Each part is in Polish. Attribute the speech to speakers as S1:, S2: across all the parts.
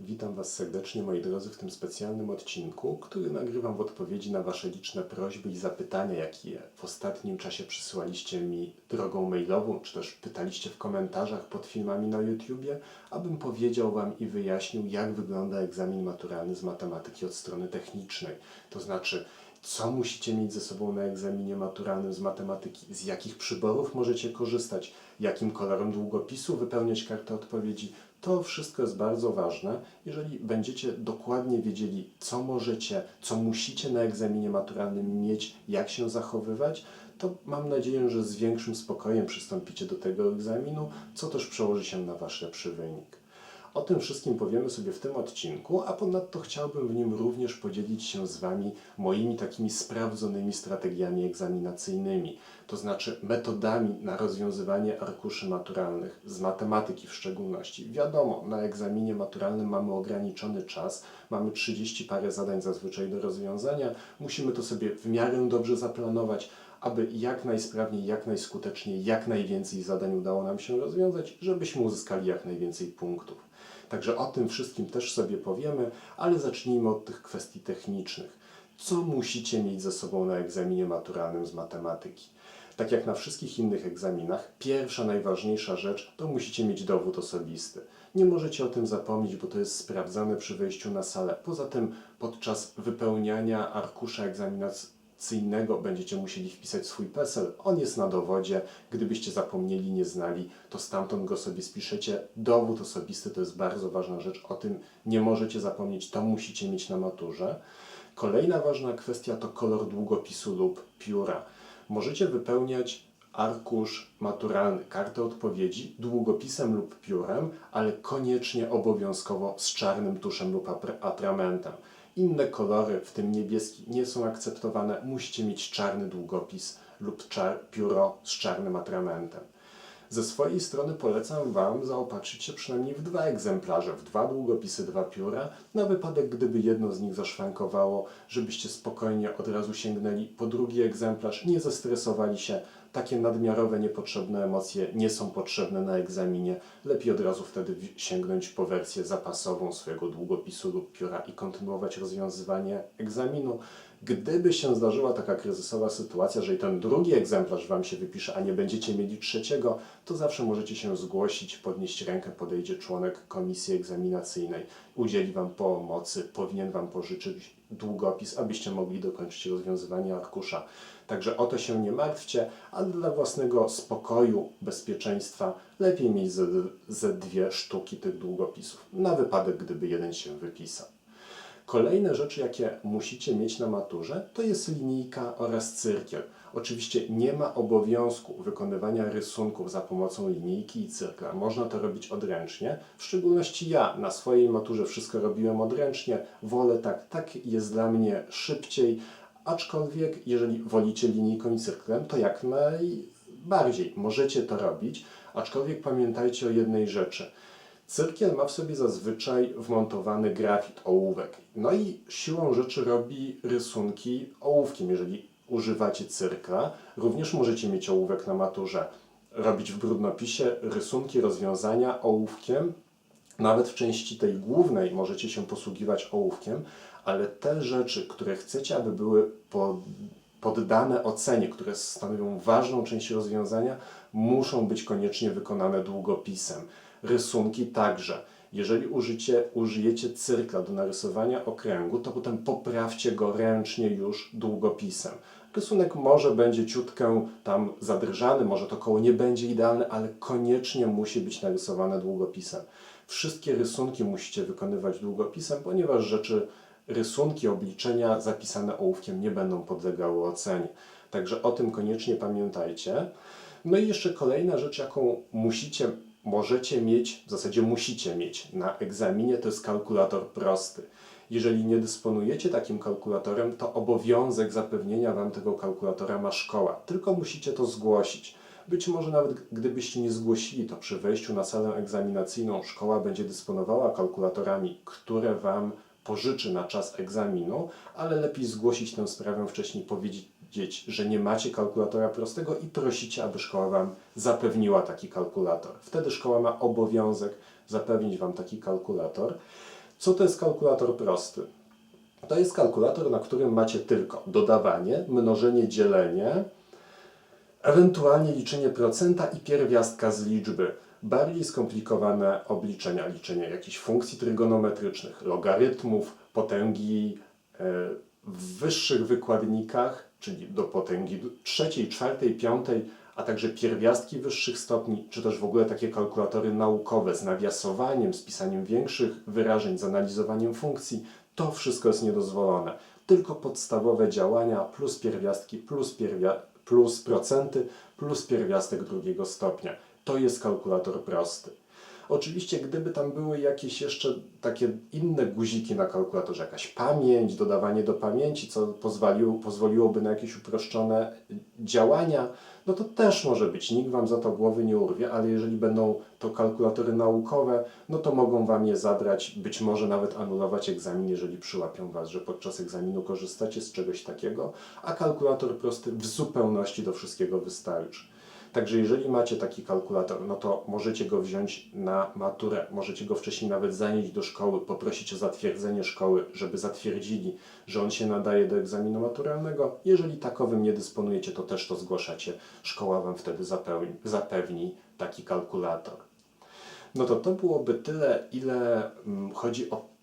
S1: Witam Was serdecznie, moi drodzy, w tym specjalnym odcinku, który nagrywam w odpowiedzi na Wasze liczne prośby i zapytania, jakie w ostatnim czasie przysyłaliście mi drogą mailową, czy też pytaliście w komentarzach pod filmami na YouTubie, abym powiedział Wam i wyjaśnił, jak wygląda egzamin maturalny z matematyki od strony technicznej. To znaczy, co musicie mieć ze sobą na egzaminie maturalnym z matematyki, z jakich przyborów możecie korzystać, jakim kolorem długopisu wypełniać kartę odpowiedzi. To wszystko jest bardzo ważne. Jeżeli będziecie dokładnie wiedzieli, co możecie, co musicie na egzaminie maturalnym mieć, jak się zachowywać, to mam nadzieję, że z większym spokojem przystąpicie do tego egzaminu, co też przełoży się na Wasz lepszy wynik. O tym wszystkim powiemy sobie w tym odcinku, a ponadto chciałbym w nim również podzielić się z Wami moimi takimi sprawdzonymi strategiami egzaminacyjnymi, to znaczy metodami na rozwiązywanie arkuszy maturalnych, z matematyki w szczególności. Wiadomo, na egzaminie maturalnym mamy ograniczony czas, mamy 30 parę zadań zazwyczaj do rozwiązania, musimy to sobie w miarę dobrze zaplanować, aby jak najsprawniej, jak najskuteczniej, jak najwięcej zadań udało nam się rozwiązać, żebyśmy uzyskali jak najwięcej punktów. Także o tym wszystkim też sobie powiemy, ale zacznijmy od tych kwestii technicznych. Co musicie mieć ze sobą na egzaminie maturalnym z matematyki? Tak jak na wszystkich innych egzaminach, pierwsza najważniejsza rzecz to musicie mieć dowód osobisty. Nie możecie o tym zapomnieć, bo to jest sprawdzane przy wejściu na salę. Poza tym podczas wypełniania arkusza egzaminacyjnego będziecie musieli wpisać swój PESEL. On jest na dowodzie. Gdybyście zapomnieli, nie znali, to stamtąd go sobie spiszecie. Dowód osobisty to jest bardzo ważna rzecz. O tym nie możecie zapomnieć. To musicie mieć na maturze. Kolejna ważna kwestia to kolor długopisu lub pióra. Możecie wypełniać arkusz maturalny, kartę odpowiedzi długopisem lub piórem, ale koniecznie obowiązkowo z czarnym tuszem lub atramentem. Inne kolory, w tym niebieski, nie są akceptowane. Musicie mieć czarny długopis lub czar- pióro z czarnym atramentem. Ze swojej strony polecam Wam zaopatrzyć się przynajmniej w dwa egzemplarze, w dwa długopisy, dwa pióra, na wypadek gdyby jedno z nich zaszwankowało, żebyście spokojnie od razu sięgnęli po drugi egzemplarz, nie zestresowali się. Takie nadmiarowe, niepotrzebne emocje nie są potrzebne na egzaminie. Lepiej od razu wtedy sięgnąć po wersję zapasową swojego długopisu lub pióra i kontynuować rozwiązywanie egzaminu. Gdyby się zdarzyła taka kryzysowa sytuacja, że i ten drugi egzemplarz Wam się wypisze, a nie będziecie mieli trzeciego, to zawsze możecie się zgłosić, podnieść rękę, podejdzie członek komisji egzaminacyjnej, udzieli Wam pomocy, powinien Wam pożyczyć długopis, abyście mogli dokończyć rozwiązywanie arkusza. Także o to się nie martwcie, ale dla własnego spokoju, bezpieczeństwa lepiej mieć ze, ze dwie sztuki tych długopisów, na wypadek gdyby jeden się wypisał. Kolejne rzeczy, jakie musicie mieć na maturze, to jest linijka oraz cyrkiel. Oczywiście nie ma obowiązku wykonywania rysunków za pomocą linijki i cyrkla. Można to robić odręcznie. W szczególności ja na swojej maturze wszystko robiłem odręcznie. Wolę tak, tak jest dla mnie szybciej. Aczkolwiek, jeżeli wolicie linijką i cyrklem, to jak najbardziej możecie to robić. Aczkolwiek pamiętajcie o jednej rzeczy. Cyrkiel ma w sobie zazwyczaj wmontowany grafit, ołówek. No i siłą rzeczy robi rysunki ołówkiem. Jeżeli używacie cyrkla, również możecie mieć ołówek na maturze. Robić w brudnopisie rysunki, rozwiązania ołówkiem. Nawet w części tej głównej możecie się posługiwać ołówkiem, ale te rzeczy, które chcecie, aby były pod, poddane ocenie, które stanowią ważną część rozwiązania, muszą być koniecznie wykonane długopisem. Rysunki także. Jeżeli użycie, użyjecie cyrkla do narysowania okręgu, to potem poprawcie go ręcznie już długopisem. Rysunek może będzie ciutkę tam zadrżany, może to koło nie będzie idealne, ale koniecznie musi być narysowane długopisem. Wszystkie rysunki musicie wykonywać długopisem, ponieważ rzeczy, rysunki, obliczenia zapisane ołówkiem nie będą podlegały ocenie. Także o tym koniecznie pamiętajcie. No i jeszcze kolejna rzecz, jaką musicie, możecie mieć, w zasadzie musicie mieć na egzaminie, to jest kalkulator prosty. Jeżeli nie dysponujecie takim kalkulatorem, to obowiązek zapewnienia Wam tego kalkulatora ma szkoła. Tylko musicie to zgłosić. Być może nawet gdybyście nie zgłosili, to przy wejściu na salę egzaminacyjną szkoła będzie dysponowała kalkulatorami, które Wam pożyczy na czas egzaminu, ale lepiej zgłosić tę sprawę wcześniej, powiedzieć, że nie macie kalkulatora prostego i prosicie, aby szkoła Wam zapewniła taki kalkulator. Wtedy szkoła ma obowiązek zapewnić Wam taki kalkulator. Co to jest kalkulator prosty? To jest kalkulator, na którym macie tylko dodawanie, mnożenie, dzielenie, ewentualnie liczenie procenta i pierwiastka z liczby. Bardziej skomplikowane obliczenia, liczenie jakichś funkcji trygonometrycznych, logarytmów, potęgi e, w wyższych wykładnikach, czyli do potęgi trzeciej, czwartej, piątej, a także pierwiastki wyższych stopni, czy też w ogóle takie kalkulatory naukowe z nawiasowaniem, z pisaniem większych wyrażeń, z analizowaniem funkcji, to wszystko jest niedozwolone. Tylko podstawowe działania plus pierwiastki, plus, pierwia plus procenty, plus pierwiastek drugiego stopnia. To jest kalkulator prosty. Oczywiście, gdyby tam były jakieś jeszcze takie inne guziki na kalkulatorze, jakaś pamięć, dodawanie do pamięci, co pozwoliło, pozwoliłoby na jakieś uproszczone działania, no to też może być. Nikt Wam za to głowy nie urwie, ale jeżeli będą to kalkulatory naukowe, no to mogą Wam je zabrać, być może nawet anulować egzamin, jeżeli przyłapią Was, że podczas egzaminu korzystacie z czegoś takiego, a kalkulator prosty w zupełności do wszystkiego wystarczy. Także jeżeli macie taki kalkulator, no to możecie go wziąć na maturę, możecie go wcześniej nawet zanieść do szkoły, poprosić o zatwierdzenie szkoły, żeby zatwierdzili, że on się nadaje do egzaminu maturalnego. Jeżeli takowym nie dysponujecie, to też to zgłaszacie. Szkoła Wam wtedy zapewni, zapewni taki kalkulator. No to to byłoby tyle, ile mm, chodzi o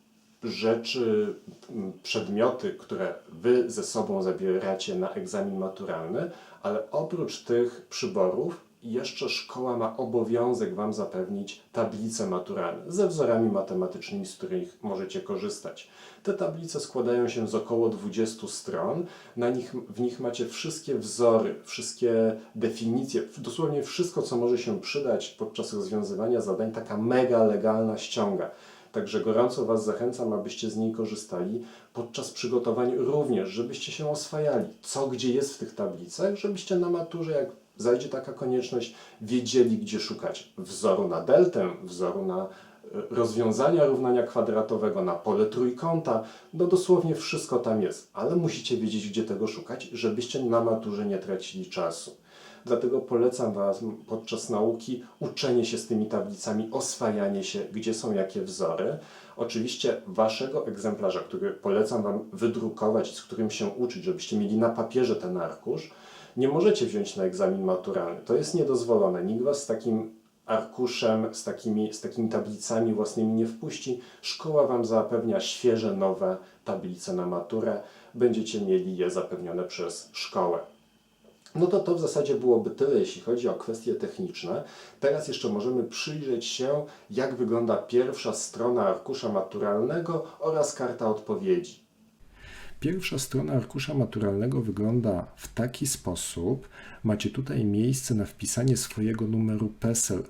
S1: rzeczy, mm, przedmioty, które Wy ze sobą zabieracie na egzamin maturalny, ale oprócz tych przyborów jeszcze szkoła ma obowiązek Wam zapewnić tablice maturalne ze wzorami matematycznymi, z których możecie korzystać. Te tablice składają się z około 20 stron. Na nich, w nich macie wszystkie wzory, wszystkie definicje, dosłownie wszystko, co może się przydać podczas rozwiązywania zadań. Taka mega legalna ściąga. Także gorąco Was zachęcam, abyście z niej korzystali podczas przygotowań również, żebyście się oswajali, co gdzie jest w tych tablicach, żebyście na maturze, jak zajdzie taka konieczność, wiedzieli, gdzie szukać wzoru na deltę, wzoru na e, rozwiązania równania kwadratowego, na pole trójkąta, no dosłownie wszystko tam jest, ale musicie wiedzieć, gdzie tego szukać, żebyście na maturze nie tracili czasu. Dlatego polecam Was podczas nauki uczenie się z tymi tablicami, oswajanie się, gdzie są jakie wzory. Oczywiście Waszego egzemplarza, który polecam Wam wydrukować, z którym się uczyć, żebyście mieli na papierze ten arkusz, nie możecie wziąć na egzamin maturalny. To jest niedozwolone. Nikt Was z takim arkuszem, z takimi, z takimi tablicami własnymi nie wpuści. Szkoła Wam zapewnia świeże, nowe tablice na maturę. Będziecie mieli je zapewnione przez szkołę. No to to w zasadzie byłoby tyle, jeśli chodzi o kwestie techniczne. Teraz jeszcze możemy przyjrzeć się, jak wygląda pierwsza strona arkusza maturalnego oraz karta odpowiedzi. Pierwsza strona arkusza maturalnego wygląda w taki sposób. Macie tutaj miejsce na wpisanie swojego numeru PESEL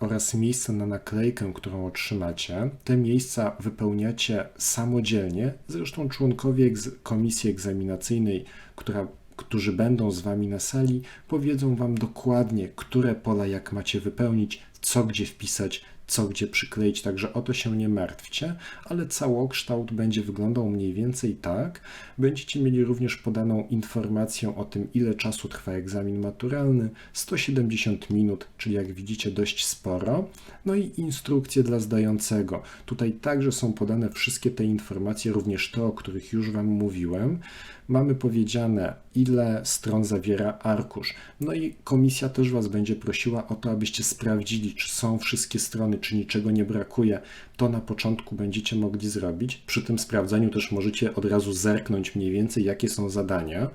S1: oraz miejsce na naklejkę, którą otrzymacie. Te miejsca wypełniacie samodzielnie. Zresztą członkowie komisji egzaminacyjnej, która którzy będą z Wami na sali, powiedzą Wam dokładnie, które pola jak macie wypełnić, co gdzie wpisać, co gdzie przykleić, także o to się nie martwcie, ale całokształt będzie wyglądał mniej więcej tak. Będziecie mieli również podaną informację o tym, ile czasu trwa egzamin maturalny, 170 minut, czyli jak widzicie dość sporo, no i instrukcje dla zdającego. Tutaj także są podane wszystkie te informacje, również te, o których już Wam mówiłem. Mamy powiedziane, ile stron zawiera arkusz. No i komisja też Was będzie prosiła o to, abyście sprawdzili, czy są wszystkie strony, czy niczego nie brakuje. To na początku będziecie mogli zrobić. Przy tym sprawdzaniu też możecie od razu zerknąć mniej więcej, jakie są zadania.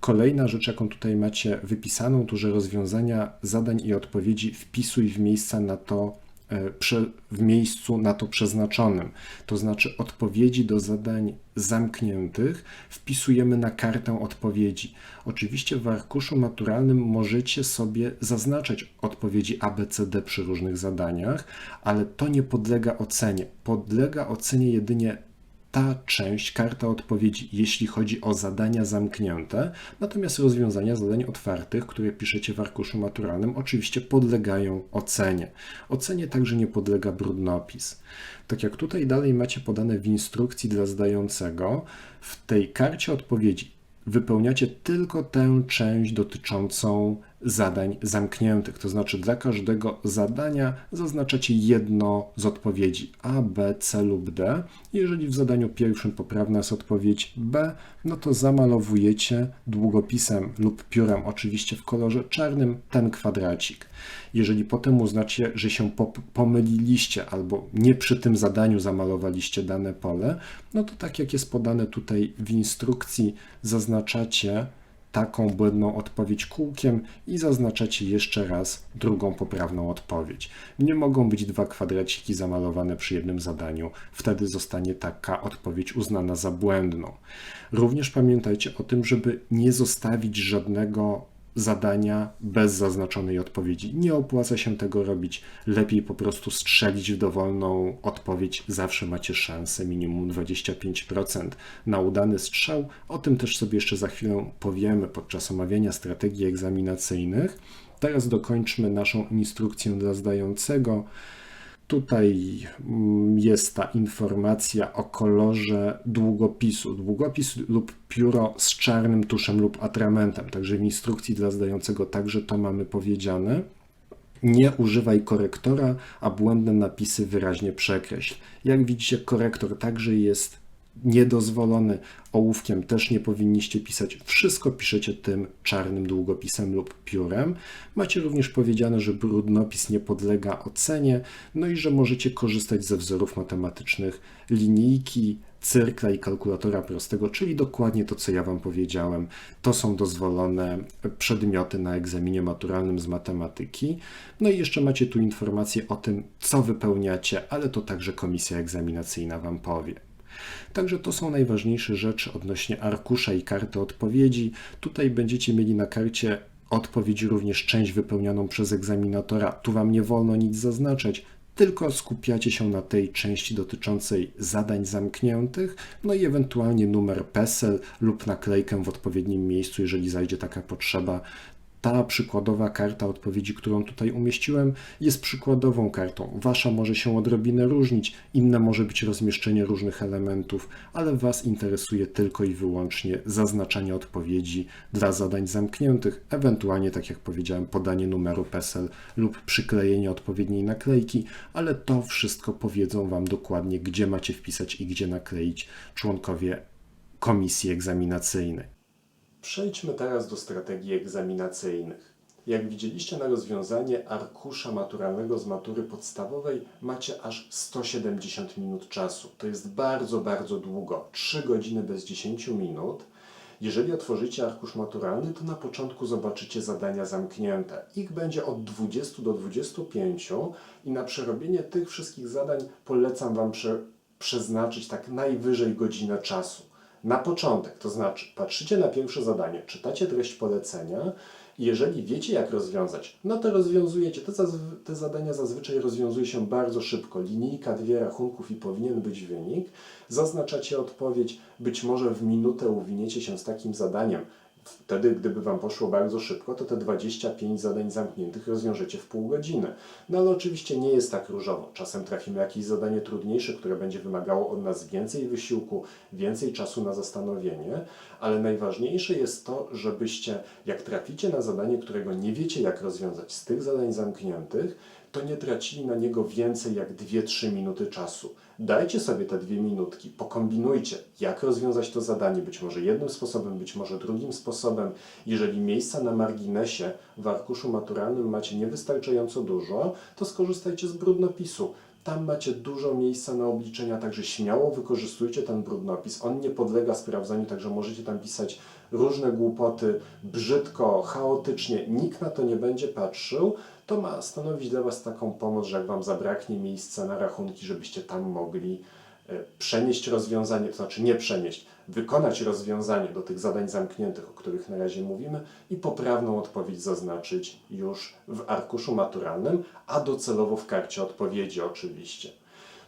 S1: Kolejna rzecz, jaką tutaj macie wypisaną, to że rozwiązania zadań i odpowiedzi wpisuj w miejsca na to w miejscu na to przeznaczonym. To znaczy odpowiedzi do zadań zamkniętych wpisujemy na kartę odpowiedzi. Oczywiście w arkuszu maturalnym możecie sobie zaznaczać odpowiedzi A, B, C, D przy różnych zadaniach, ale to nie podlega ocenie. Podlega ocenie jedynie ta część, karta odpowiedzi, jeśli chodzi o zadania zamknięte, natomiast rozwiązania zadań otwartych, które piszecie w arkuszu maturalnym, oczywiście podlegają ocenie. Ocenie także nie podlega brudnopis. Tak jak tutaj dalej macie podane w instrukcji dla zdającego, w tej karcie odpowiedzi wypełniacie tylko tę część dotyczącą zadań zamkniętych. To znaczy dla każdego zadania zaznaczacie jedno z odpowiedzi A, B, C lub D. Jeżeli w zadaniu pierwszym poprawna jest odpowiedź B, no to zamalowujecie długopisem lub piórem, oczywiście w kolorze czarnym, ten kwadracik. Jeżeli potem uznacie, że się pomyliliście albo nie przy tym zadaniu zamalowaliście dane pole, no to tak jak jest podane tutaj w instrukcji, zaznaczacie taką błędną odpowiedź kółkiem i zaznaczacie jeszcze raz drugą poprawną odpowiedź. Nie mogą być dwa kwadraciki zamalowane przy jednym zadaniu, wtedy zostanie taka odpowiedź uznana za błędną. Również pamiętajcie o tym, żeby nie zostawić żadnego zadania bez zaznaczonej odpowiedzi. Nie opłaca się tego robić. Lepiej po prostu strzelić w dowolną odpowiedź. Zawsze macie szansę minimum 25% na udany strzał. O tym też sobie jeszcze za chwilę powiemy podczas omawiania strategii egzaminacyjnych. Teraz dokończmy naszą instrukcję dla zdającego. Tutaj mm, jest ta informacja o kolorze długopisu. Długopis lub pióro z czarnym tuszem lub atramentem. Także w instrukcji dla zdającego także to mamy powiedziane. Nie używaj korektora, a błędne napisy wyraźnie przekreśl. Jak widzicie, korektor także jest niedozwolony. Ołówkiem też nie powinniście pisać. Wszystko piszecie tym czarnym długopisem lub piórem. Macie również powiedziane, że brudnopis nie podlega ocenie, no i że możecie korzystać ze wzorów matematycznych linijki, cyrkla i kalkulatora prostego, czyli dokładnie to, co ja Wam powiedziałem. To są dozwolone przedmioty na egzaminie maturalnym z matematyki. No i jeszcze macie tu informację o tym, co wypełniacie, ale to także komisja egzaminacyjna Wam powie. Także to są najważniejsze rzeczy odnośnie arkusza i karty odpowiedzi. Tutaj będziecie mieli na karcie odpowiedzi również część wypełnianą przez egzaminatora. Tu Wam nie wolno nic zaznaczać, tylko skupiacie się na tej części dotyczącej zadań zamkniętych, no i ewentualnie numer PESEL lub naklejkę w odpowiednim miejscu, jeżeli zajdzie taka potrzeba. Ta przykładowa karta odpowiedzi, którą tutaj umieściłem, jest przykładową kartą. Wasza może się odrobinę różnić, inne może być rozmieszczenie różnych elementów, ale Was interesuje tylko i wyłącznie zaznaczanie odpowiedzi dla zadań zamkniętych, ewentualnie, tak jak powiedziałem, podanie numeru PESEL lub przyklejenie odpowiedniej naklejki, ale to wszystko powiedzą Wam dokładnie, gdzie macie wpisać i gdzie nakleić członkowie komisji egzaminacyjnej. Przejdźmy teraz do strategii egzaminacyjnych. Jak widzieliście na rozwiązanie arkusza maturalnego z matury podstawowej, macie aż 170 minut czasu. To jest bardzo, bardzo długo. 3 godziny bez 10 minut. Jeżeli otworzycie arkusz maturalny, to na początku zobaczycie zadania zamknięte. Ich będzie od 20 do 25 i na przerobienie tych wszystkich zadań polecam Wam prze, przeznaczyć tak najwyżej godzinę czasu na początek, to znaczy patrzycie na pierwsze zadanie, czytacie treść polecenia i jeżeli wiecie jak rozwiązać, no to rozwiązujecie. Te, te zadania zazwyczaj rozwiązuje się bardzo szybko. Linijka, dwie rachunków i powinien być wynik. Zaznaczacie odpowiedź, być może w minutę uwiniecie się z takim zadaniem. Wtedy, gdyby Wam poszło bardzo szybko, to te 25 zadań zamkniętych rozwiążecie w pół godziny. No ale oczywiście nie jest tak różowo. Czasem trafimy jakieś zadanie trudniejsze, które będzie wymagało od nas więcej wysiłku, więcej czasu na zastanowienie, ale najważniejsze jest to, żebyście, jak traficie na zadanie, którego nie wiecie, jak rozwiązać z tych zadań zamkniętych, to nie tracili na niego więcej jak 2-3 minuty czasu. Dajcie sobie te dwie minutki, pokombinujcie, jak rozwiązać to zadanie, być może jednym sposobem, być może drugim sposobem. Jeżeli miejsca na marginesie w arkuszu maturalnym macie niewystarczająco dużo, to skorzystajcie z brudnopisu. Tam macie dużo miejsca na obliczenia, także śmiało wykorzystujcie ten brudnopis. On nie podlega sprawdzaniu, także możecie tam pisać różne głupoty, brzydko, chaotycznie. Nikt na to nie będzie patrzył. To ma stanowić dla Was taką pomoc, że jak Wam zabraknie miejsca na rachunki, żebyście tam mogli e, przenieść rozwiązanie, to znaczy nie przenieść, wykonać rozwiązanie do tych zadań zamkniętych, o których na razie mówimy i poprawną odpowiedź zaznaczyć już w arkuszu maturalnym, a docelowo w karcie odpowiedzi oczywiście.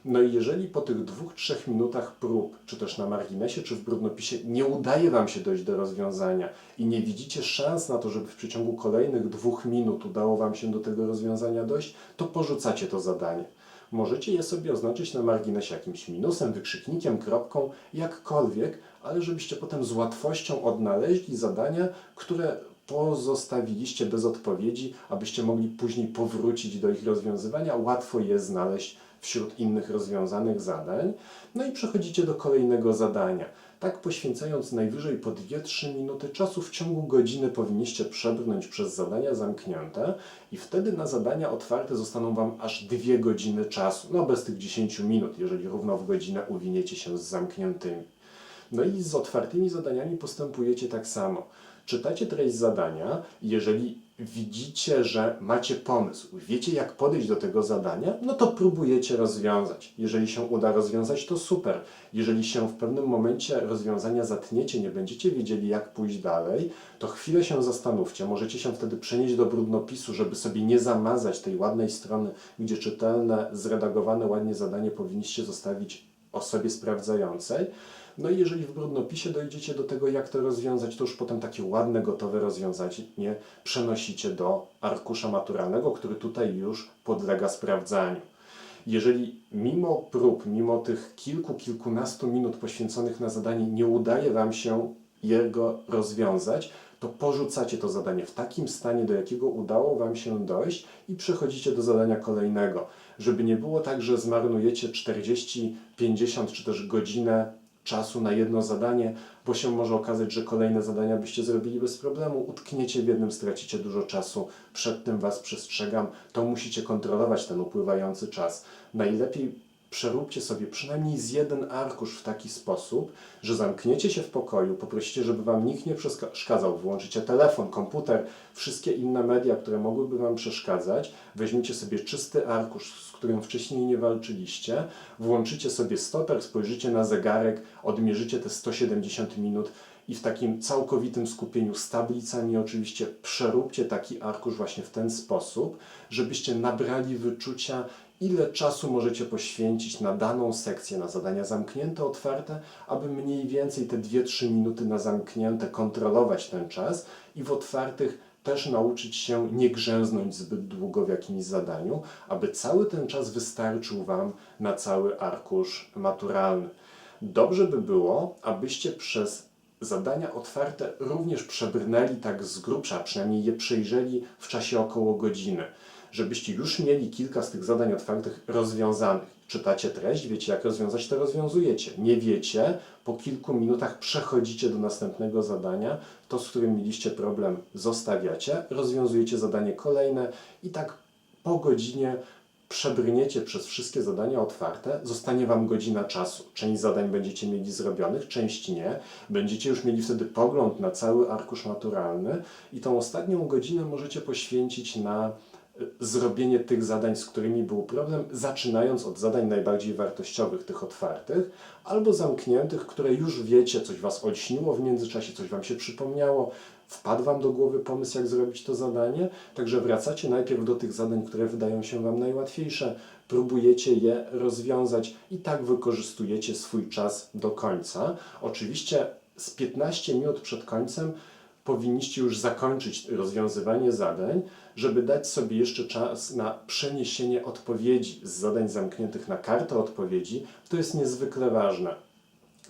S1: No i jeżeli po tych dwóch, trzech minutach prób, czy też na marginesie, czy w brudnopisie, nie udaje Wam się dojść do rozwiązania i nie widzicie szans na to, żeby w przeciągu kolejnych dwóch minut udało Wam się do tego rozwiązania dojść, to porzucacie to zadanie. Możecie je sobie oznaczyć na marginesie jakimś minusem, wykrzyknikiem, kropką, jakkolwiek, ale żebyście potem z łatwością odnaleźli zadania, które pozostawiliście bez odpowiedzi, abyście mogli później powrócić do ich rozwiązywania. Łatwo je znaleźć wśród innych rozwiązanych zadań. No i przechodzicie do kolejnego zadania. Tak poświęcając najwyżej po 2-3 minuty czasu w ciągu godziny powinniście przebrnąć przez zadania zamknięte i wtedy na zadania otwarte zostaną Wam aż 2 godziny czasu. No bez tych 10 minut, jeżeli równo w godzinę uwiniecie się z zamkniętymi. No i z otwartymi zadaniami postępujecie tak samo. Czytacie treść zadania, jeżeli widzicie, że macie pomysł, wiecie jak podejść do tego zadania, no to próbujecie rozwiązać. Jeżeli się uda rozwiązać, to super. Jeżeli się w pewnym momencie rozwiązania zatniecie, nie będziecie wiedzieli jak pójść dalej, to chwilę się zastanówcie. Możecie się wtedy przenieść do brudnopisu, żeby sobie nie zamazać tej ładnej strony, gdzie czytelne, zredagowane ładnie zadanie powinniście zostawić osobie sprawdzającej. No i jeżeli w brudnopisie dojdziecie do tego, jak to rozwiązać, to już potem takie ładne, gotowe rozwiązanie przenosicie do arkusza maturalnego, który tutaj już podlega sprawdzaniu. Jeżeli mimo prób, mimo tych kilku, kilkunastu minut poświęconych na zadanie nie udaje Wam się jego rozwiązać, to porzucacie to zadanie w takim stanie, do jakiego udało Wam się dojść i przechodzicie do zadania kolejnego. Żeby nie było tak, że zmarnujecie 40, 50 czy też godzinę czasu na jedno zadanie, bo się może okazać, że kolejne zadania byście zrobili bez problemu, utkniecie w jednym, stracicie dużo czasu, przed tym Was przestrzegam, to musicie kontrolować ten upływający czas. Najlepiej przeróbcie sobie przynajmniej z jeden arkusz w taki sposób, że zamkniecie się w pokoju, poprosicie, żeby Wam nikt nie przeszkadzał, wyłączycie telefon, komputer, wszystkie inne media, które mogłyby Wam przeszkadzać, weźmiecie sobie czysty arkusz, z którym wcześniej nie walczyliście, włączycie sobie stoper, spojrzycie na zegarek, odmierzycie te 170 minut i w takim całkowitym skupieniu z tablicami oczywiście przeróbcie taki arkusz właśnie w ten sposób, żebyście nabrali wyczucia, ile czasu możecie poświęcić na daną sekcję, na zadania zamknięte, otwarte, aby mniej więcej te 2-3 minuty na zamknięte kontrolować ten czas i w otwartych też nauczyć się nie grzęznąć zbyt długo w jakimś zadaniu, aby cały ten czas wystarczył Wam na cały arkusz maturalny. Dobrze by było, abyście przez zadania otwarte również przebrnęli tak z grubsza, przynajmniej je przejrzeli w czasie około godziny, żebyście już mieli kilka z tych zadań otwartych rozwiązanych. Czytacie treść, wiecie jak rozwiązać, to rozwiązujecie. Nie wiecie, po kilku minutach przechodzicie do następnego zadania, to z którym mieliście problem zostawiacie, rozwiązujecie zadanie kolejne i tak po godzinie przebrniecie przez wszystkie zadania otwarte, zostanie Wam godzina czasu. Część zadań będziecie mieli zrobionych, część nie. Będziecie już mieli wtedy pogląd na cały arkusz maturalny i tą ostatnią godzinę możecie poświęcić na zrobienie tych zadań, z którymi był problem, zaczynając od zadań najbardziej wartościowych, tych otwartych, albo zamkniętych, które już wiecie, coś Was olśniło w międzyczasie, coś Wam się przypomniało, wpadł Wam do głowy pomysł, jak zrobić to zadanie, także wracacie najpierw do tych zadań, które wydają się Wam najłatwiejsze, próbujecie je rozwiązać i tak wykorzystujecie swój czas do końca. Oczywiście z 15 minut przed końcem powinniście już zakończyć rozwiązywanie zadań, żeby dać sobie jeszcze czas na przeniesienie odpowiedzi z zadań zamkniętych na kartę odpowiedzi. To jest niezwykle ważne.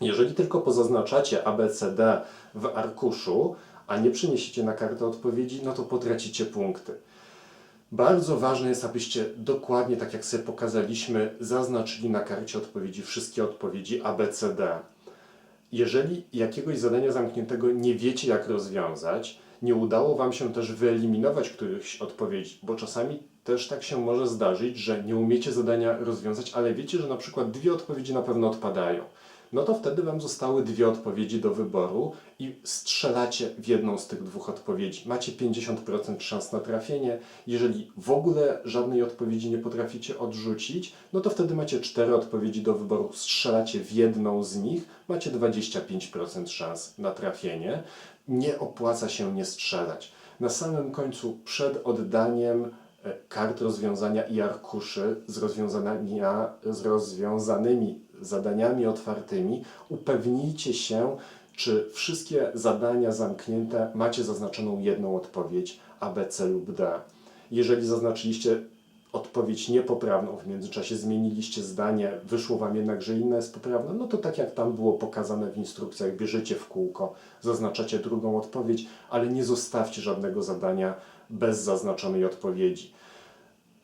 S1: Jeżeli tylko pozaznaczacie ABCD w arkuszu, a nie przeniesiecie na kartę odpowiedzi, no to potracicie punkty. Bardzo ważne jest, abyście dokładnie, tak jak sobie pokazaliśmy, zaznaczyli na karcie odpowiedzi wszystkie odpowiedzi ABCD. Jeżeli jakiegoś zadania zamkniętego nie wiecie, jak rozwiązać, nie udało Wam się też wyeliminować którychś odpowiedzi, bo czasami też tak się może zdarzyć, że nie umiecie zadania rozwiązać, ale wiecie, że na przykład dwie odpowiedzi na pewno odpadają no to wtedy Wam zostały dwie odpowiedzi do wyboru i strzelacie w jedną z tych dwóch odpowiedzi. Macie 50% szans na trafienie. Jeżeli w ogóle żadnej odpowiedzi nie potraficie odrzucić, no to wtedy macie cztery odpowiedzi do wyboru, strzelacie w jedną z nich, macie 25% szans na trafienie. Nie opłaca się nie strzelać. Na samym końcu, przed oddaniem kart rozwiązania i arkuszy z, rozwiązania, z rozwiązanymi zadaniami otwartymi, upewnijcie się, czy wszystkie zadania zamknięte macie zaznaczoną jedną odpowiedź A, B, C lub D. Jeżeli zaznaczyliście odpowiedź niepoprawną, w międzyczasie zmieniliście zdanie, wyszło Wam jednak, że inna jest poprawna, no to tak jak tam było pokazane w instrukcjach, bierzecie w kółko, zaznaczacie drugą odpowiedź, ale nie zostawcie żadnego zadania bez zaznaczonej odpowiedzi.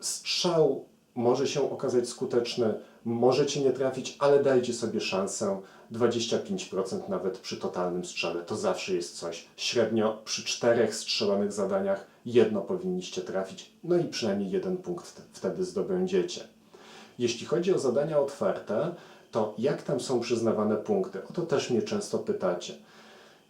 S1: Strzał może się okazać skuteczny, możecie nie trafić, ale dajcie sobie szansę 25% nawet przy totalnym strzale. To zawsze jest coś. Średnio przy czterech strzelanych zadaniach jedno powinniście trafić, no i przynajmniej jeden punkt wtedy zdobędziecie. Jeśli chodzi o zadania otwarte, to jak tam są przyznawane punkty? O to też mnie często pytacie.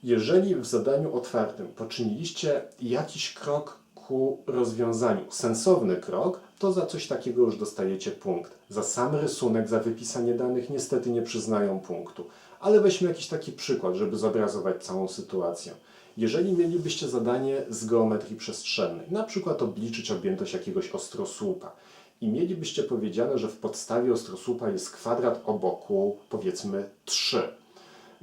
S1: Jeżeli w zadaniu otwartym poczyniliście jakiś krok ku rozwiązaniu, sensowny krok, to za coś takiego już dostajecie punkt. Za sam rysunek, za wypisanie danych niestety nie przyznają punktu. Ale weźmy jakiś taki przykład, żeby zobrazować całą sytuację. Jeżeli mielibyście zadanie z geometrii przestrzennej, na przykład obliczyć objętość jakiegoś ostrosłupa i mielibyście powiedziane, że w podstawie ostrosłupa jest kwadrat o boku powiedzmy 3,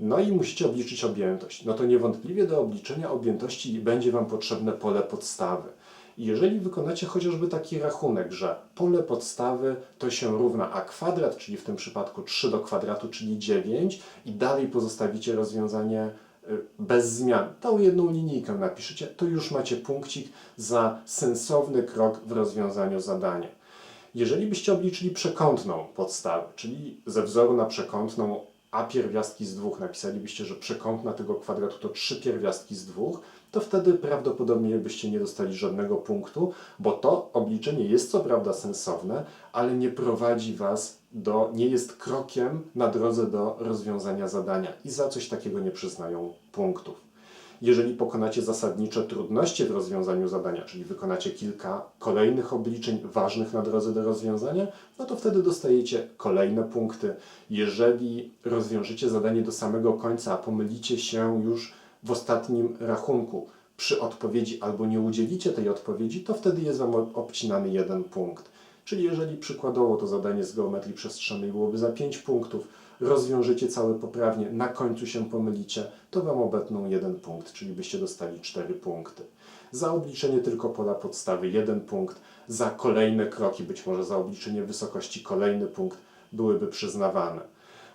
S1: no i musicie obliczyć objętość. No to niewątpliwie do obliczenia objętości będzie Wam potrzebne pole podstawy. I jeżeli wykonacie chociażby taki rachunek, że pole podstawy to się równa a kwadrat, czyli w tym przypadku 3 do kwadratu, czyli 9 i dalej pozostawicie rozwiązanie y, bez zmian, tą jedną linijkę napiszecie, to już macie punkcik za sensowny krok w rozwiązaniu zadania. Jeżeli byście obliczyli przekątną podstawę, czyli ze wzoru na przekątną a pierwiastki z dwóch napisalibyście, że przekątna tego kwadratu to trzy pierwiastki z dwóch, to wtedy prawdopodobnie byście nie dostali żadnego punktu, bo to obliczenie jest co prawda sensowne, ale nie prowadzi Was do, nie jest krokiem na drodze do rozwiązania zadania i za coś takiego nie przyznają punktów. Jeżeli pokonacie zasadnicze trudności w rozwiązaniu zadania, czyli wykonacie kilka kolejnych obliczeń ważnych na drodze do rozwiązania, no to wtedy dostajecie kolejne punkty. Jeżeli rozwiążecie zadanie do samego końca, a pomylicie się już w ostatnim rachunku przy odpowiedzi albo nie udzielicie tej odpowiedzi, to wtedy jest Wam obcinany jeden punkt. Czyli jeżeli przykładowo to zadanie z geometrii przestrzennej byłoby za 5 punktów, rozwiążecie całe poprawnie, na końcu się pomylicie, to Wam obetną jeden punkt, czyli byście dostali 4 punkty. Za obliczenie tylko pola podstawy jeden punkt, za kolejne kroki, być może za obliczenie wysokości kolejny punkt byłyby przyznawane.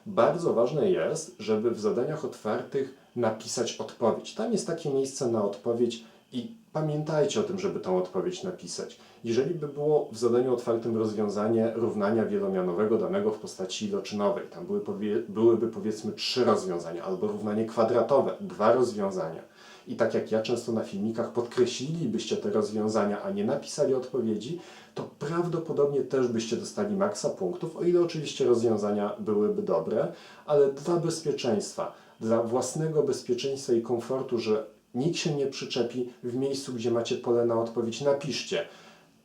S1: Bardzo ważne jest, żeby w zadaniach otwartych napisać odpowiedź. Tam jest takie miejsce na odpowiedź i pamiętajcie o tym, żeby tą odpowiedź napisać. Jeżeli by było w zadaniu otwartym rozwiązanie równania wielomianowego danego w postaci iloczynowej, tam były powie, byłyby powiedzmy trzy rozwiązania, albo równanie kwadratowe, dwa rozwiązania. I tak jak ja często na filmikach podkreślilibyście te rozwiązania, a nie napisali odpowiedzi, to prawdopodobnie też byście dostali maksa punktów, o ile oczywiście rozwiązania byłyby dobre, ale dla bezpieczeństwa, dla własnego bezpieczeństwa i komfortu, że nikt się nie przyczepi w miejscu, gdzie macie pole na odpowiedź, napiszcie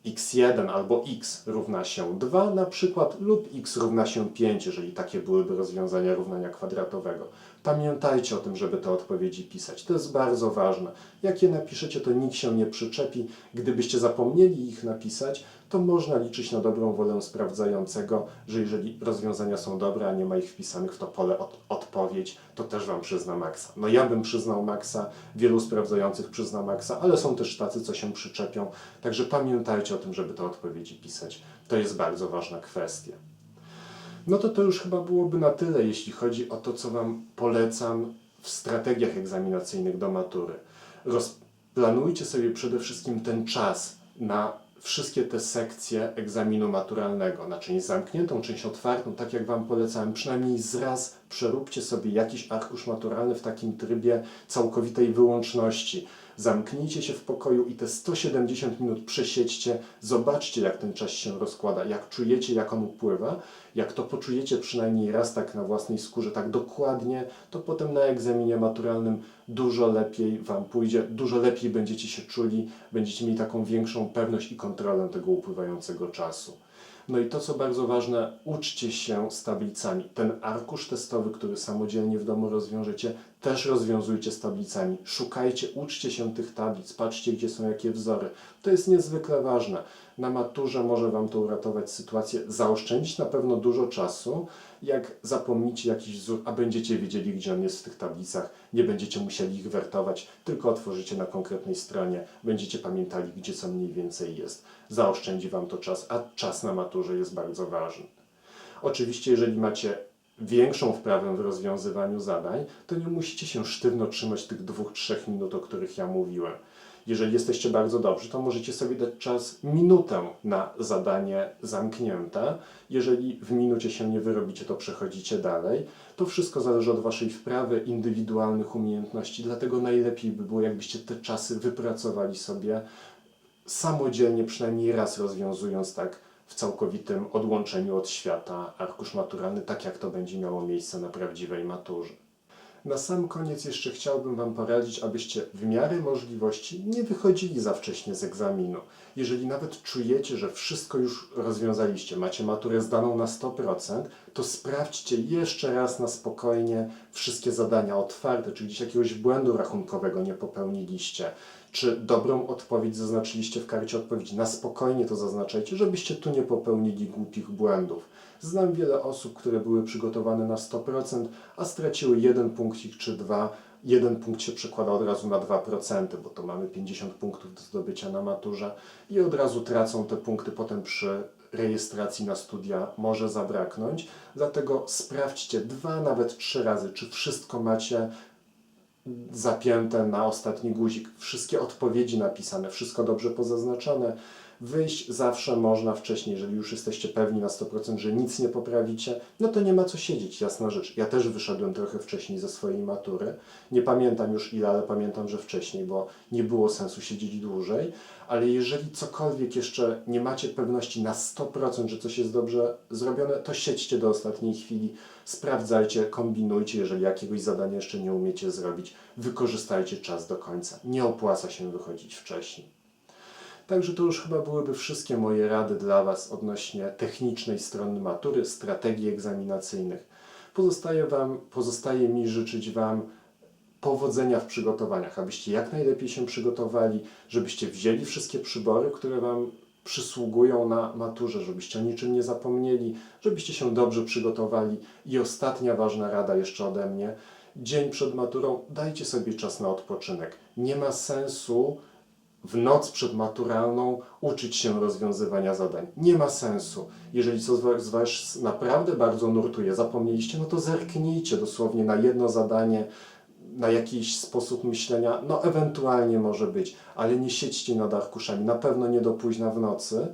S1: x1 albo x równa się 2 na przykład lub x równa się 5, jeżeli takie byłyby rozwiązania równania kwadratowego. Pamiętajcie o tym, żeby te odpowiedzi pisać. To jest bardzo ważne. Jak je napiszecie, to nikt się nie przyczepi. Gdybyście zapomnieli ich napisać, to można liczyć na dobrą wolę sprawdzającego, że jeżeli rozwiązania są dobre, a nie ma ich wpisanych w to pole od, odpowiedź, to też Wam przyzna maksa. No ja bym przyznał maksa, wielu sprawdzających przyzna maksa, ale są też tacy, co się przyczepią. Także pamiętajcie o tym, żeby te odpowiedzi pisać. To jest bardzo ważna kwestia. No to to już chyba byłoby na tyle, jeśli chodzi o to, co Wam polecam w strategiach egzaminacyjnych do matury. Rozplanujcie sobie przede wszystkim ten czas na wszystkie te sekcje egzaminu maturalnego, na część zamkniętą, część otwartą, tak jak Wam polecałem, przynajmniej zraz przeróbcie sobie jakiś arkusz maturalny w takim trybie całkowitej wyłączności. Zamknijcie się w pokoju i te 170 minut przesiedźcie, zobaczcie jak ten czas się rozkłada, jak czujecie, jak on upływa. Jak to poczujecie przynajmniej raz tak na własnej skórze, tak dokładnie, to potem na egzaminie maturalnym dużo lepiej Wam pójdzie, dużo lepiej będziecie się czuli, będziecie mieli taką większą pewność i kontrolę tego upływającego czasu. No i to, co bardzo ważne, uczcie się z tablicami. Ten arkusz testowy, który samodzielnie w domu rozwiążecie, też rozwiązujcie z tablicami. Szukajcie, uczcie się tych tablic, patrzcie, gdzie są jakie wzory. To jest niezwykle ważne. Na maturze może Wam to uratować sytuację, zaoszczędzić na pewno dużo czasu, jak zapomnicie jakiś wzór, a będziecie wiedzieli, gdzie on jest w tych tablicach, nie będziecie musieli ich wertować, tylko otworzycie na konkretnej stronie, będziecie pamiętali, gdzie co mniej więcej jest. Zaoszczędzi Wam to czas, a czas na maturze jest bardzo ważny. Oczywiście, jeżeli macie większą wprawę w rozwiązywaniu zadań, to nie musicie się sztywno trzymać tych dwóch, trzech minut, o których ja mówiłem. Jeżeli jesteście bardzo dobrzy, to możecie sobie dać czas minutę na zadanie zamknięte. Jeżeli w minucie się nie wyrobicie, to przechodzicie dalej. To wszystko zależy od Waszej wprawy, indywidualnych umiejętności, dlatego najlepiej by było, jakbyście te czasy wypracowali sobie samodzielnie, przynajmniej raz rozwiązując tak w całkowitym odłączeniu od świata arkusz maturalny, tak jak to będzie miało miejsce na prawdziwej maturze. Na sam koniec jeszcze chciałbym Wam poradzić, abyście w miarę możliwości nie wychodzili za wcześnie z egzaminu. Jeżeli nawet czujecie, że wszystko już rozwiązaliście, macie maturę zdaną na 100%, to sprawdźcie jeszcze raz na spokojnie wszystkie zadania otwarte, czy gdzieś jakiegoś błędu rachunkowego nie popełniliście, czy dobrą odpowiedź zaznaczyliście w karcie odpowiedzi. Na spokojnie to zaznaczajcie, żebyście tu nie popełnili głupich błędów. Znam wiele osób, które były przygotowane na 100%, a straciły jeden punkcik czy dwa. Jeden punkt się przekłada od razu na 2%, bo to mamy 50 punktów do zdobycia na maturze i od razu tracą te punkty potem przy rejestracji na studia może zabraknąć. Dlatego sprawdźcie dwa, nawet trzy razy, czy wszystko macie zapięte na ostatni guzik. Wszystkie odpowiedzi napisane, wszystko dobrze pozaznaczone. Wyjść zawsze można wcześniej, jeżeli już jesteście pewni na 100%, że nic nie poprawicie, no to nie ma co siedzieć, jasna rzecz. Ja też wyszedłem trochę wcześniej ze swojej matury. Nie pamiętam już ile, ale pamiętam, że wcześniej, bo nie było sensu siedzieć dłużej. Ale jeżeli cokolwiek jeszcze nie macie pewności na 100%, że coś jest dobrze zrobione, to siedźcie do ostatniej chwili, sprawdzajcie, kombinujcie, jeżeli jakiegoś zadania jeszcze nie umiecie zrobić, wykorzystajcie czas do końca. Nie opłaca się wychodzić wcześniej. Także to już chyba byłyby wszystkie moje rady dla Was odnośnie technicznej strony matury, strategii egzaminacyjnych. Pozostaje, wam, pozostaje mi życzyć Wam powodzenia w przygotowaniach, abyście jak najlepiej się przygotowali, żebyście wzięli wszystkie przybory, które Wam przysługują na maturze, żebyście o niczym nie zapomnieli, żebyście się dobrze przygotowali. I ostatnia ważna rada jeszcze ode mnie. Dzień przed maturą dajcie sobie czas na odpoczynek. Nie ma sensu w noc przedmaturalną uczyć się rozwiązywania zadań. Nie ma sensu. Jeżeli was- z Was naprawdę bardzo nurtuje, zapomnieliście, no to zerknijcie dosłownie na jedno zadanie, na jakiś sposób myślenia, no ewentualnie może być, ale nie siedźcie nad arkuszami, na pewno nie do późna w nocy.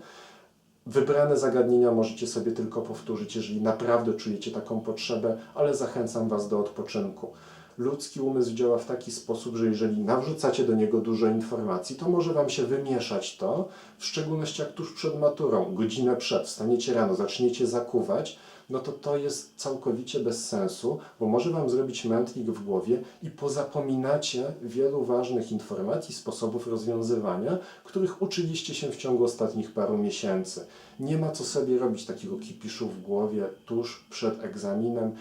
S1: Wybrane zagadnienia możecie sobie tylko powtórzyć, jeżeli naprawdę czujecie taką potrzebę, ale zachęcam Was do odpoczynku. Ludzki umysł działa w taki sposób, że jeżeli nawrzucacie do niego dużo informacji, to może Wam się wymieszać to, w szczególności jak tuż przed maturą, godzinę przed, wstaniecie rano, zaczniecie zakuwać, no to to jest całkowicie bez sensu, bo może Wam zrobić mętlik w głowie i pozapominacie wielu ważnych informacji, sposobów rozwiązywania, których uczyliście się w ciągu ostatnich paru miesięcy. Nie ma co sobie robić takiego kipiszu w głowie tuż przed egzaminem.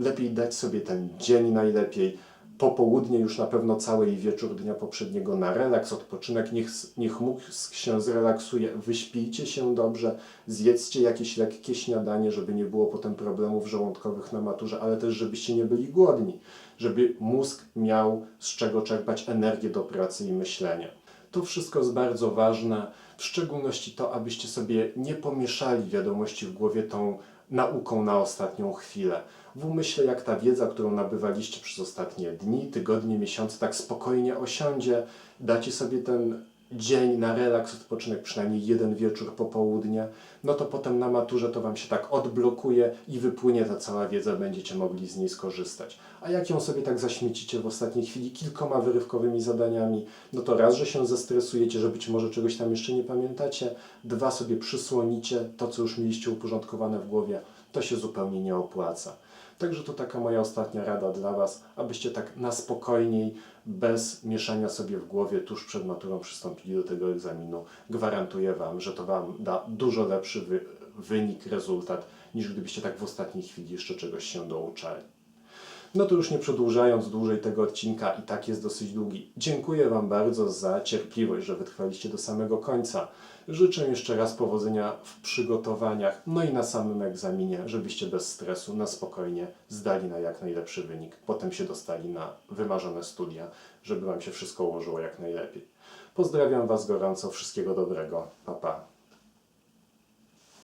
S1: Lepiej dać sobie ten dzień najlepiej, popołudnie już na pewno cały i wieczór dnia poprzedniego na relaks, odpoczynek, niech, niech mózg się zrelaksuje, wyśpijcie się dobrze, zjedzcie jakieś lekkie śniadanie, żeby nie było potem problemów żołądkowych na maturze, ale też żebyście nie byli głodni, żeby mózg miał z czego czerpać energię do pracy i myślenia. To wszystko jest bardzo ważne, w szczególności to, abyście sobie nie pomieszali wiadomości w głowie tą nauką na ostatnią chwilę. W umyśle, jak ta wiedza, którą nabywaliście przez ostatnie dni, tygodnie, miesiące, tak spokojnie osiądzie, dacie sobie ten dzień na relaks, odpoczynek, przynajmniej jeden wieczór, popołudnie, no to potem na maturze to Wam się tak odblokuje i wypłynie ta cała wiedza, będziecie mogli z niej skorzystać. A jak ją sobie tak zaśmiecicie w ostatniej chwili kilkoma wyrywkowymi zadaniami, no to raz, że się zestresujecie, że być może czegoś tam jeszcze nie pamiętacie, dwa sobie przysłonicie to, co już mieliście uporządkowane w głowie, to się zupełnie nie opłaca. Także to taka moja ostatnia rada dla Was, abyście tak na spokojniej, bez mieszania sobie w głowie tuż przed maturą przystąpili do tego egzaminu. Gwarantuję Wam, że to Wam da dużo lepszy wy wynik, rezultat, niż gdybyście tak w ostatniej chwili jeszcze czegoś się douczali. No to już nie przedłużając dłużej tego odcinka, i tak jest dosyć długi. Dziękuję Wam bardzo za cierpliwość, że wytrwaliście do samego końca. Życzę jeszcze raz powodzenia w przygotowaniach, no i na samym egzaminie, żebyście bez stresu, na spokojnie zdali na jak najlepszy wynik. Potem się dostali na wymarzone studia, żeby Wam się wszystko ułożyło jak najlepiej. Pozdrawiam Was gorąco, wszystkiego dobrego. Pa, pa.